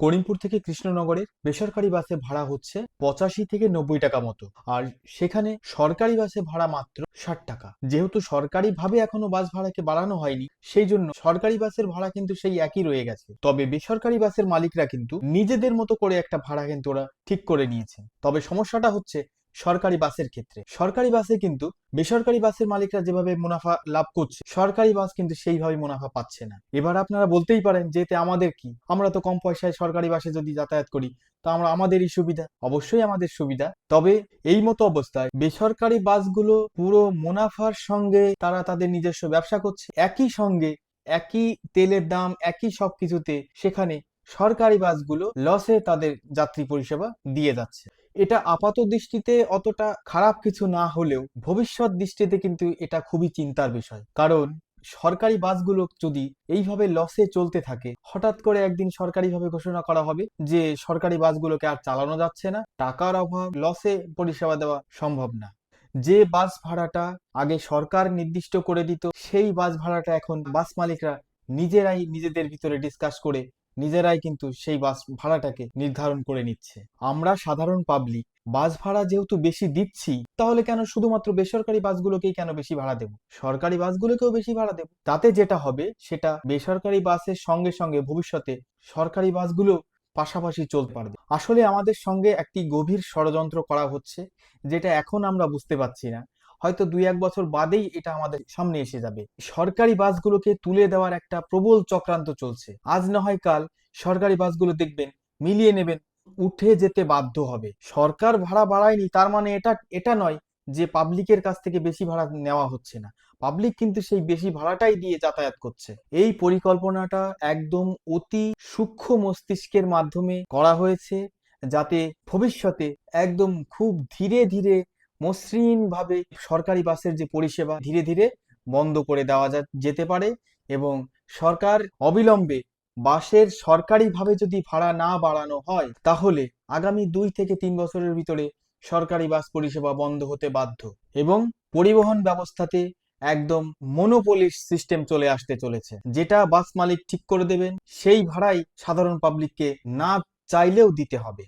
করিমপুর থেকে কৃষ্ণনগরের বেসরকারি বাসে ভাড়া হচ্ছে পঁচাশি থেকে নব্বই টাকা মতো। আর সেখানে সরকারি বাসে ভাড়া মাত্র ষাট টাকা। যেহেতু সরকারি ভাবে এখনও বাস ভাড়াকে বাড়ানো হয়নি, সেই জন্য সরকারি বাসের ভাড়া কিন্তু সেই একই রয়ে গেছে। তবে বেসরকারি বাসের মালিকরা কিন্তু নিজেদের মতো করে একটা ভাড়া কিন্তু ওরা ঠিক করে নিয়েছে। তবে সমস্যাটা হচ্ছে সরকারি বাসের ক্ষেত্রে। সরকারি বাসে কিন্তু বেসরকারি বাসের মালিকরা যেভাবে মুনাফা লাভ করছে, সরকারি বাস কিন্তু সেইভাবে মুনাফা পাচ্ছে না। এবার আপনারা বলতেই পারেন যে এতে আমাদের কি? আমরা তো কম পয়সায় সরকারি বাসে যদি যাতায়াত করি, তা আমরা আমাদেরই সুবিধা? অবশ্যই আমাদের সুবিধা। তবে এই মতো অবস্থায় বেসরকারি বাসগুলো পুরো মুনাফার সঙ্গে তারা তাদের নিজস্ব ব্যবসা করছে। একই সঙ্গে একই তেলের দাম, একই সবকিছুতে সেখানে সরকারি বাসগুলো লসে তাদের যাত্রী পরিষেবা দিয়ে যাচ্ছে। এটা আপাত দৃষ্টিতে অতটা খারাপ কিছু না হলেও ভবিষ্যৎ দৃষ্টিতে কিন্তু এটা খুবই চিন্তার বিষয়। কারণ সরকারি বাসগুলো যদি এইভাবে লসে চলতে থাকে, হঠাৎ করে একদিন সরকারিভাবে ঘোষণা করা হবে যে সরকারি বাসগুলোকে আর চালানো যাচ্ছে না, টাকার অভাব লসে পরিষেবা দেওয়া সম্ভব না। যে বাস ভাড়াটা আগে সরকার নির্দিষ্ট করে দিত, সেই বাস ভাড়াটা এখন বাস মালিকরা নিজেরাই নিজেদের ভিতরে ডিসকাস করে নিজেরাই কিন্তু সেই বাস ভাড়াটাকে নির্ধারণ করে নিচ্ছে। আমরা সাধারণ পাবলিক বাস ভাড়া যেহেতু বেশি দিচ্ছি, তাহলে কেন শুধুমাত্র বেসরকারি বাসগুলোকেই কেন বেশি ভাড়া দেব? সরকারি বাসগুলোকেও বেশি ভাড়া দেব। তাতে যেটা হবে, সেটা বেসরকারি বাসের সঙ্গে সঙ্গে ভবিষ্যতে সরকারি বাসগুলো পাশাপাশি চলতে পারবে। আসলে আমাদের সঙ্গে একটি গভীর ষড়যন্ত্র করা হচ্ছে, যেটা এখন আমরা বুঝতে পারছি না। হয়তো দুই এক বছর বাদেই এটা আমাদের সামনে এসে যাবে। সরকারি বাসগুলোকে তুলে দেওয়ার একটা প্রবল চক্রান্ত চলছে। আজ না হয় কাল সরকারি বাসগুলো দেখবেন মিলিয়ে নেবেন, উঠে যেতে বাধ্য হবে। সরকার ভাড়া বাড়ায়নি, তার মানে এটা এটা নয় যে পাবলিকের কাছ থেকে বেশি ভাড়া নেওয়া হচ্ছে না। পাবলিক কিন্তু সেই বেশি ভাড়াটাই দিয়ে যাতায়াত করছে। এই পরিকল্পনাটা একদম অতি সূক্ষ্ম মস্তিষ্কের মাধ্যমে করা হয়েছে যাতে ভবিষ্যতে একদম খুব ধীরে ধীরে মসৃণ ভাবে সরকারি বাসের যে পরিষেবা ধীরে ধীরে বন্ধ করে দেওয়া যেতে পারে এবং সরকার অবিলম্বে বাসের সরকারিভাবে যদি ভাড়া না বাড়ানো হয়, তাহলে আগামী দুই থেকে তিন বছরের ভিতরে সরকারি বাস পরিষেবা বন্ধ হতে বাধ্য এবং পরিবহন ব্যবস্থাতে একদম মনোপলি সিস্টেম চলে আসতে চলেছে। যেটা বাস মালিক ঠিক করে দেবেন, সেই ভাড়াই সাধারণ পাবলিককে না চাইলেও দিতে হবে।